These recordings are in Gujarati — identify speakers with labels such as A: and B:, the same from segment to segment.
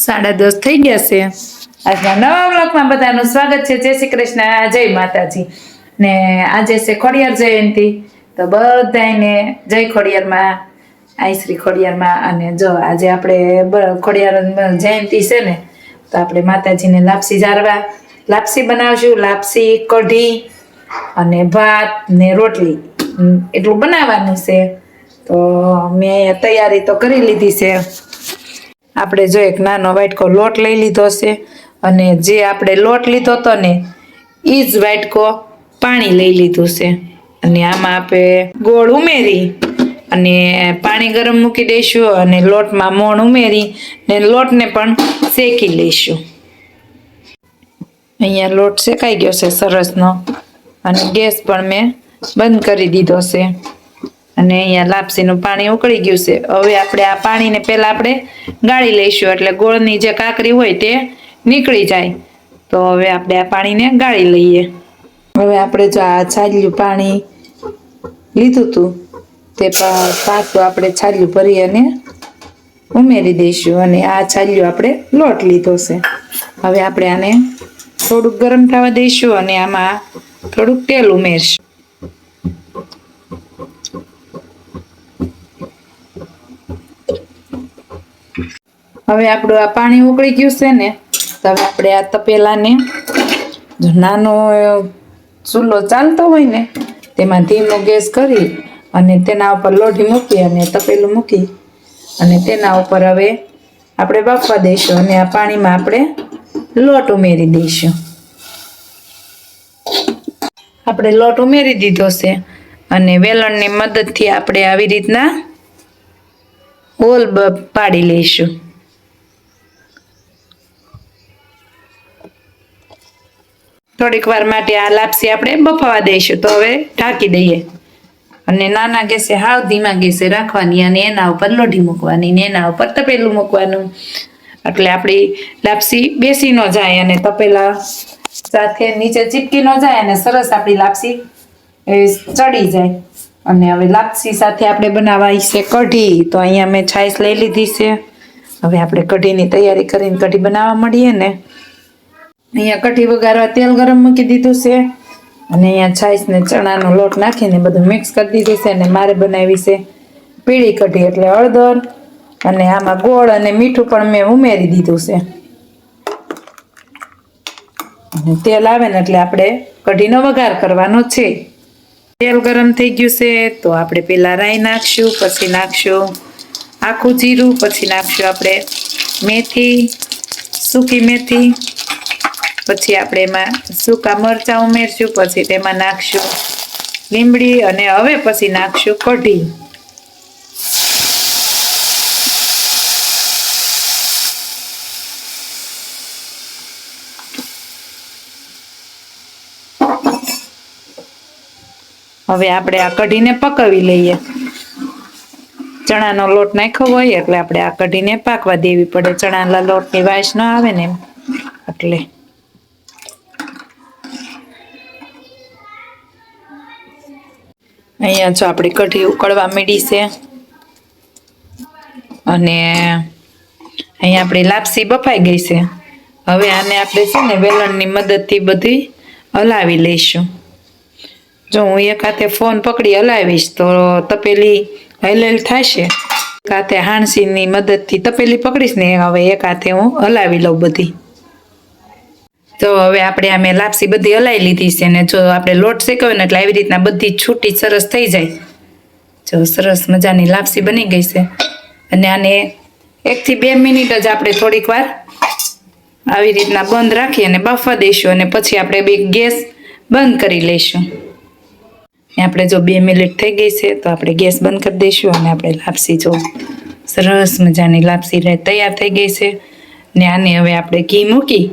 A: સાડા દસ થઈ ગયા છે. આજના નવા બ્લોકમાં બધાનું સ્વાગત છે. જય શ્રી કૃષ્ણ. જય માતાજી. ને આજે છે ખોડિયાર જયંતિ. તો બધાને જય ખોડિયારમાં. આઈ શ્રી ખોડિયારમાં. અને જો આજે આપણે ખોડિયાર જયંતિ છે ને, તો આપણે માતાજીને લાપસી જારવા, લાપસી બનાવશું. લાપસી, કઢી અને ભાત ને રોટલી. એટલું બનાવવાનું છે. તો મેં તૈયારી તો કરી લીધી છે. આપણે જો એક નાનો વાટકો લોટ લઈ લીધો છે અને જે આપણે લોટ લીધો હતો ને એ જ વાટકો પાણી લઈ લીધું છે. અને આમાં આપણે ગોળ ઉમેરી અને પાણી ગરમ મૂકી દઈશું અને લોટમાં મોણ ઉમેરી ને લોટને પણ શેકી લઈશું. અહીંયા લોટ શેકાઈ ગયો છે સરસનો અને ગેસ પણ મેં બંધ કરી દીધો છે. અને અહીંયા લાપસીનું પાણી ઉકળી ગયું છે. હવે આપણે આ પાણીને પહેલાં આપણે ગાળી લઈશું, એટલે ગોળની જે કાકરી હોય તે નીકળી જાય. તો હવે આપણે આ પાણીને ગાળી લઈએ. હવે આપણે જો આ છાલ્યું પાણી લીધું હતું તે પાછું આપણે છાલ્યું ભરી અને ઉમેરી દઈશું અને આ છાલ્યું આપણે લોટ લીધો છે. હવે આપણે આને થોડુંક ગરમ થવા દઈશું અને આમાં થોડુંક તેલ ઉમેરશું. હવે આપણું આ પાણી ઉકળી ગયું છે ને, તો હવે આપણે આ તપેલાને જો નાનો ચૂલો ચાલતો હોય ને, તેમાં ધીમો ગેસ કરી અને તેના ઉપર લોઢી મૂકી અને તપેલું મૂકી અને તેના ઉપર હવે આપણે બાફવા દઈશું અને આ પાણીમાં આપણે લોટ ઉમેરી દઈશું. આપણે લોટ ઉમેરી દીધો છે અને વેલણની મદદથી આપણે આવી રીતના હોલ પાડી લઈશું. થોડીક વાર માટે આ લાપસી આપણે બફાવા દઈશું. તો હવે ઢાંકી દઈએ. અને નાના ગેસે, હાવ ધીમા ગેસે રાખવાની અને એના ઉપર લોઢી મૂકવાની ને એના ઉપર તપેલું મૂકવાનું. એટલે આપણી લાપસી બેસી ન જાય અને તપેલા સાથે નીચે ચીપકી ન જાય અને સરસ આપણી લાપસી ચડી જાય. અને હવે લાપસી સાથે આપણે બનાવાઈ છે કઢી. તો અહીંયા મેં છાશ લઈ લીધી છે. હવે આપણે કઢીની તૈયારી કરીને કઢી બનાવવા મળીએ ને. અહીંયા કઢી વઘારવા તેલ ગરમ મૂકી દીધું છે. અને અહીંયા છાશ ને ચણાનો લોટ નાખીને બધું મિક્સ કરી દીધું છે અને મારે બનાવી છે પીળી કઢી એટલે હળદર અને આમાં ગોળ અને મીઠું પણ મેં ઉમેરી દીધું છે. તેલ આવે ને એટલે આપણે કઢીનો વઘાર કરવાનો છે. તેલ ગરમ થઈ ગયું છે તો આપણે પેલા રાઈ નાખશું, પછી નાખશું આખું જીરું, પછી નાખશું આપણે મેથી, સૂકી મેથી પછી આપણે એમાં સૂકા મરચાં ઉમેરશું, પછી તેમાં નાખશું લીમડી અને હવે પછી નાખશું કઢી. હવે આપણે આ કઢીને પકવી લઈએ. ચણાનો લોટ નાખ્યો હોય એટલે આપણે આ કઢીને પાકવા દેવી પડે. ચણાના લોટની વાસ ન આવે ને એમ. એટલે અહીંયા જો આપણી કઢી ઉકળવા મીડી છે. અને અહીંયા આપણી લાપસી બફાઈ ગઈ છે. હવે આને આપણે છે ને વેલણની મદદથી બધી હલાવી લઈશું. જો હું એક હાથે ફોન પકડી હલાવીશ તો તપેલી હલેલ થશે. એક હાથે હાણસીની મદદથી તપેલી પકડીશ ને હવે એક હાથે હું હલાવી લઉં બધી. તો હવે આપણે આ મેં લાપસી બધી હલાવી લીધી છે ને જો આપણે લોટ શેકવ્યો ને એટલે આવી રીતના બધી છૂટી સરસ થઈ જાય. જો સરસ મજાની લાપસી બની ગઈ છે. અને આને એકથી બે મિનિટ જ આપણે થોડીક વાર આવી રીતના બંધ રાખી અને બાફવા દઈશું અને પછી આપણે બે ગેસ બંધ કરી લઈશું. આપણે જો બે મિનિટ થઈ ગઈ છે તો આપણે ગેસ બંધ કરી દઈશું અને આપણે લાપસી જો સરસ મજાની લાપસી રહે તૈયાર થઈ ગઈ છે. ને આને હવે આપણે ઘી મૂકી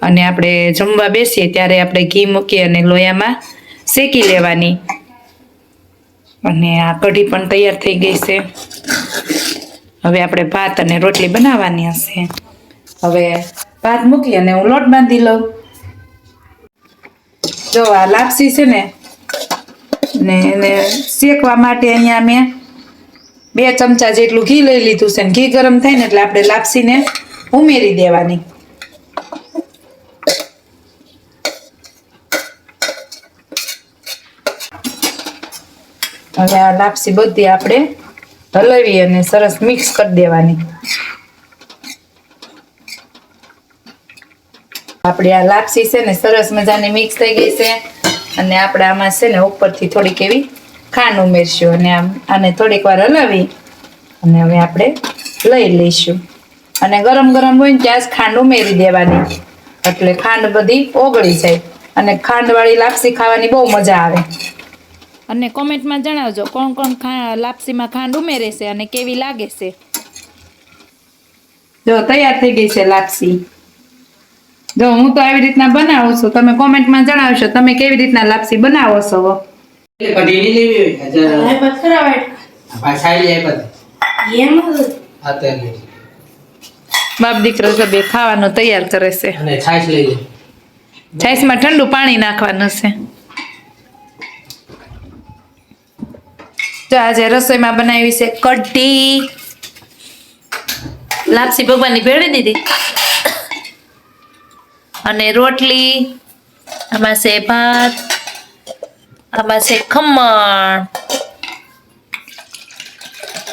A: અને આપણે જમવા બેસીએ ત્યારે આપણે ઘી મૂકી અને લોયામાં શેકી લેવાની. અને આ કઢી પણ તૈયાર થઈ ગઈ છે. હવે આપણે ભાત અને રોટલી બનાવવાની હશે. હવે ભાત મૂકી અને હું લોટ બાંધી લઉં. જો આ લાપસી છે ને ને એને શેકવા માટે અહીંયા મેં બે ચમચા જેટલું ઘી લઈ લીધું છે. ને ઘી ગરમ થાય ને એટલે આપણે લાપસીને ઉમેરી દેવાની. હવે આ લાપસી બધી આપણે હલાવી અને સરસ મિક્સ કરી દેવાની. આપણે આ લાપસી છે ને સરસ મજાની મિક્સ થઈ ગઈ છે અને આપણે આમાં છે ને ઉપરથી થોડીક એવી ખાંડ ઉમેરશું અને આમ આને થોડીક વાર હલાવી અને હવે આપણે લઈ લઈશું. અને ગરમ ગરમ હોય ને ત્યાં જ ખાંડ ઉમેરી દેવાની. એટલે ખાંડ બધી ઓગળી જાય. અને ખાંડવાળી લાપસી ખાવાની બહુ મજા આવે. અને કોમેન્ટમાં જણાવજો કોણ કોણ ખા લાપસીમાં ખાંડ ઉમેરે છે અને કેવી લાગે છે. જો તૈયાર થઈ ગઈ છે લાપસી. જો હું તો આવી રીતના બનાવું છું. તમે કોમેન્ટમાં જણાવશો તમે કેવી રીતના લાપસી બનાવો છો.
B: એટલે કઢી લેવી હોય એમ.
A: બાપ દીકરો તો બે ખાવાનું તૈયાર કરે છે.
B: અને છાશ લઈ લે.
A: છાશમાં ઠંડુ પાણી નાખવાનું છે. જો આજે રસોઈમાં બનાવી છે કઢી. લાપસી ભગવાનની ભેળી દીધી. અને રોટલી આમાં છે ભાત આમાં છે ખમણ.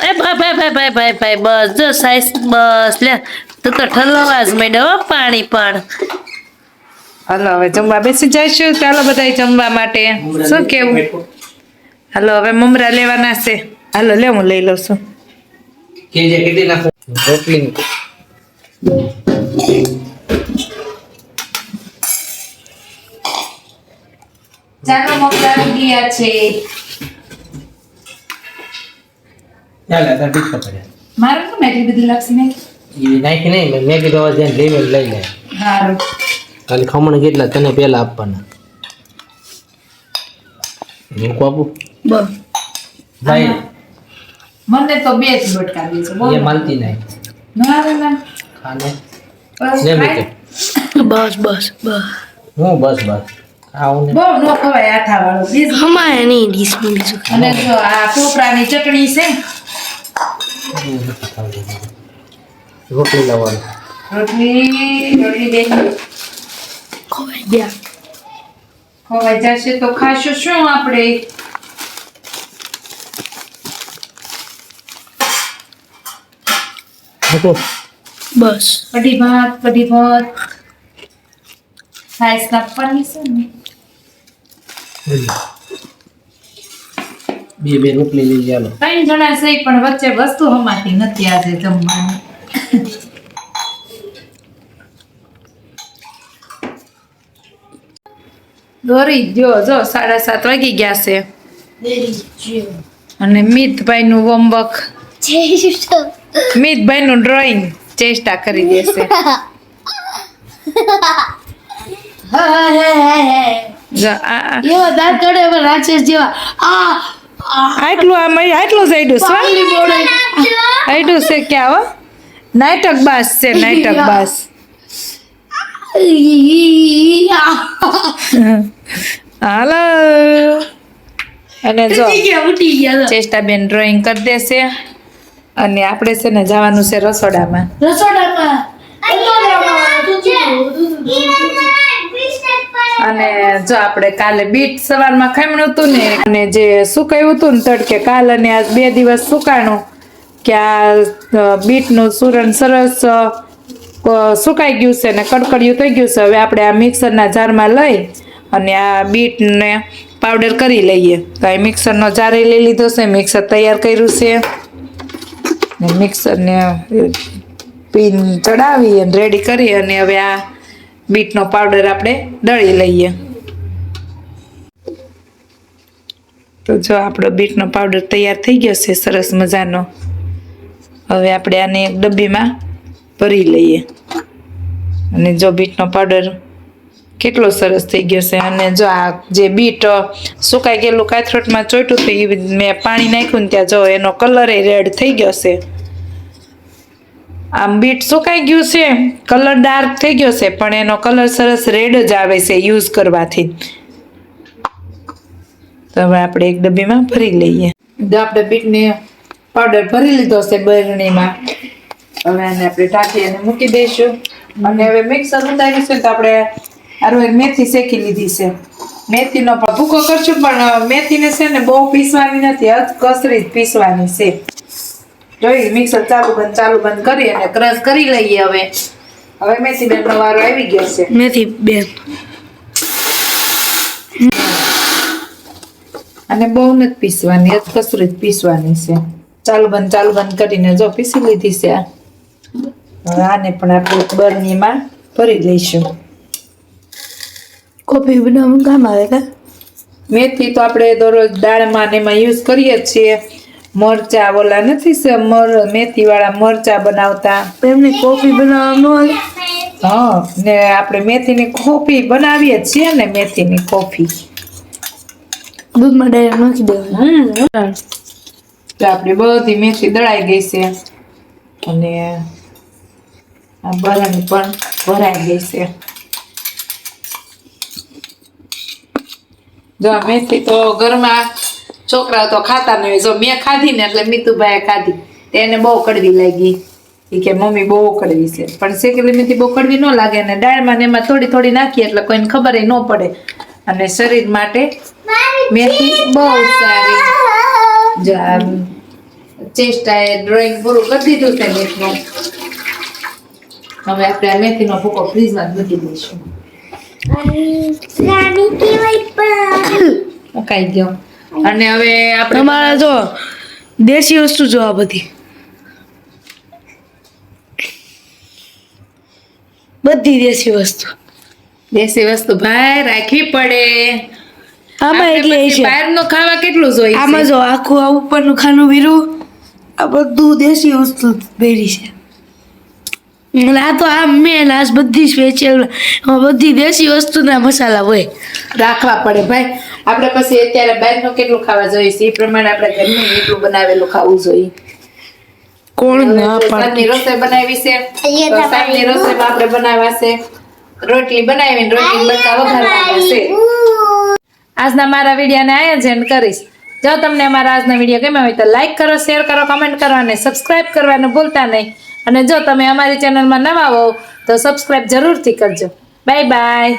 A: એ ભાઈ ભાઈ ભાઈ ભાઈ ભાઈ ભાઈ બસ જો સાઈસ બસ લે તું તો ઠલવા જ માંડ્યો પાણી પણ. હાલો હવે જમવા બેસી જઈશું. ચાલો બધા જમવા માટે. શું કેવું? હાલો હવે મમરા લેવાના છે. હાલો લે હું લઈ લઉં છું. ચાલો મમરા ગયા છે. મારે બધી
B: નાખી નહીં મેં કીધું હવે જ્યાં લેવે લઈ લે.
A: સારું
B: ખાલી ખમણ કેટલા તને પહેલા આપવાના. કોપુ આપું.
A: બસ
B: ભાઈ.
A: મને તો બે જ બટકાવી છે
B: એ માલતી નહીં.
A: ના રે ના.
B: ખાને.
A: બસ
B: લે.
C: બસ બસ બસ.
B: હું બસ બસ. આવું ને.
A: બહુ નો ખવાય આથા વાળું બીજું
C: નહીં બીજું
A: અને જો આ કોપરાની ચટણી છે.
B: રોટલી લાવવાની
A: રોટલી રોટલી બે.
C: ખવાઈ ગયા
A: ખવાઈ જશે તો ખાશું શું આપણે?
C: બસ.
A: કઢી ભાત કઢી ભાત સાઈઝ કાપવાની છે ને?
B: બે બે રોટલી લઈ ચાલો
A: ત્રણ જણા છે પણ વચ્ચે વસ્તુ હમાતી નથી આજે જમવાની. દોરી જો જો સાડા સાત વાગી ગયા છે. અને મિતભાઈ નું હોમવર્ક મિતભાઈ નું ડ્રોઈંગ ચેષ્ટા કરી દેશે. આટલું આમ આટલું જ આડ્યું છે. ક્યાં હો નાટક બાસ છે નાટક બાસ. હાલો. અને જો
C: ઉઠી ગયા
A: ચેષ્ટાબેન ડ્રોઈંગ કરી દેશે. અને આપણે છે ને જવાનું છે રસોડામાં.
C: રસોડામાં.
A: અને જો આપણે કાલે બીટ સવારમાં ખામણું હતું ને અને જે સુકાયું હતું ને તડકે કાલ અને આજ બે દિવસ સુકાણું કે આ બીટનું સુરણ સરસ સુકાઈ ગયું છે ને કડકડિયું થઈ ગયું છે હવે આપણે આ મિક્સરના જારમાં લઈ અને આ બીટને પાવડર કરી લઈએ. તો આ મિક્સરનો જાર લઈ લીધો છે મિક્સર તૈયાર કર્યું છે. ને મિક્સરને પીન ચડાવી અને રેડી કરી અને હવે આ બીટનો પાવડર આપણે દળી લઈએ. તો જો આપણો બીટનો પાવડર તૈયાર થઈ ગયો છે, સરસ મજાનો. હવે આપણે આને એક ડબ્બીમાં ભરી લઈએ. અને જો બીટનો પાવડર કેટલો સરસ થઈ ગયો છે, અને જો આ જે બીટ સુકાઈ ગયેલું કાથરોટમાં ચોટ્યું હતું એ મેં પાણી નાખ્યું ને ત્યાં જો એનો કલર એ રેડ થઈ ગયો છે. આમ બીટ સુકાઈ ગયું છે, કલર ડાર્ક થઈ ગયો છે, પણ એનો કલર સરસ રેડ જ આવે છે, યુઝ કરવાથી. તો હવે આપણે એક ડબ્બીમાં ભરી લઈએ. જો આપણે બીટને પાવડર ભરી લીધો છે બરણીમાં, હવે એને આપણે ઢાંકી અને મૂકી દઈશું. અને હવે મિક્સર ઉતાર્યું છે તો આપણે આરો મેથી શેકી લીધી છે. મેથીનો પણ ભૂકો કરશું, પણ મેથીને છે ને બહુ પીસવાની નથી હજ કસરી જ પીસવાની છે. જોઈ મિક્સર ચાલુ બંધ ચાલુ બંધ કરી અને ક્રશ કરી લઈએ હવે. હવે મેથી બેનનો વારો આવી ગયો છે.
C: મેથી બેન
A: અને બહુ નથી પીસવાની કસરી જ પીસવાની છે. ચાલુ બંધ ચાલુ બંધ કરીને જો પીસી લીધી છે આને પણ આપણે બરણીમાં ભરી લઈશું.
C: કોફી બનાવવાનું કામ આવે કા?
A: મેથી તો આપણે દરરોજ દાળમાં ને એમાં યુઝ કરીએ છીએ. મરચા ઓલા નથી મેથી વાળા મરચા બનાવતા.
C: એમને કોફી બનાવવાનું
A: હા ને આપણે મેથીની કોફી બનાવીએ છીએ ને મેથીની કોફી.
C: દૂધમાં ડાયરેક્ટ નાખી દેવાનું?
A: તો આપણી બધી મેથી દળાઈ ગઈ છે. અને આ બરાની પણ ભરાઈ ગઈ છે. જો આ મેથી તો ઘરમાં છોકરા તો ખાતા નહીં જો મેં ખાધી ને એટલે મીતુભાઈએ ખાધી. એને બહુ કડવી લાગી. એ કે મમ્મી બહુ કડવી છે. પણ શેકેલી મેથી બહુ કડવી ન લાગે અને દાળમાં ને એમાં થોડી થોડી નાખીએ એટલે કોઈને ખબર ન પડે. અને શરીર માટે મેથી બહુ સારી. ચેષ્ટાએ ડ્રોઈંગ પૂરું કરી દીધું છે મેથીનું. હવે આપણે આ મેથીનો ભૂકો ફ્રીજમાં મૂકી દઈશું. મુકાઈ ગયો. અને હવે આપણે
C: તમારે જો દેશી વસ્તુ જો આ બધી. બધી દેશી વસ્તુ.
A: દેશી વસ્તુ ભાઈ રાખવી પડે.
C: આમાં એટલે છે.
A: બહારનું ખાવા કેટલું જોઈએ
C: આમાં જો આખું આ ઉપરનું ખાનું વીરું આ બધું દેશી વસ્તુ ભેરી છે. આ તો આ મેન આ બધી સ્પેશિયલ બધી દેશી વસ્તુના મસાલા હોય.
A: રાખવા પડે ભાઈ. આપણે પછી અત્યારે બહારનું કેટલું ખાવા જોઈએ છે? એ પ્રમાણે આપણે ઘરનું એટલું બનાવેલું ખાવું જોઈએ.
C: કોણ ના પાડે?
A: રસોઈ બનાવી છે. સાંજની રસોઈમાં આપણે બનાવવા છે રોટલી બનાવીને રોટલી બટા વઘારવાના છે. આજના મારા વિડીયોને આયા જ એન્ડ કરીશ. જો તમને અમારા આજનો વીડિયો ગમ્યો હોય તો લાઈક કરો શેર કરો કમેન્ટ કરો અને સબસ્ક્રાઇબ કરવાનું ભૂલતા નહીં. અને જો તમે અમારી ચેનલમાં નવા હો તો સબસ્ક્રાઇબ જરૂરથી કરજો. Bye bye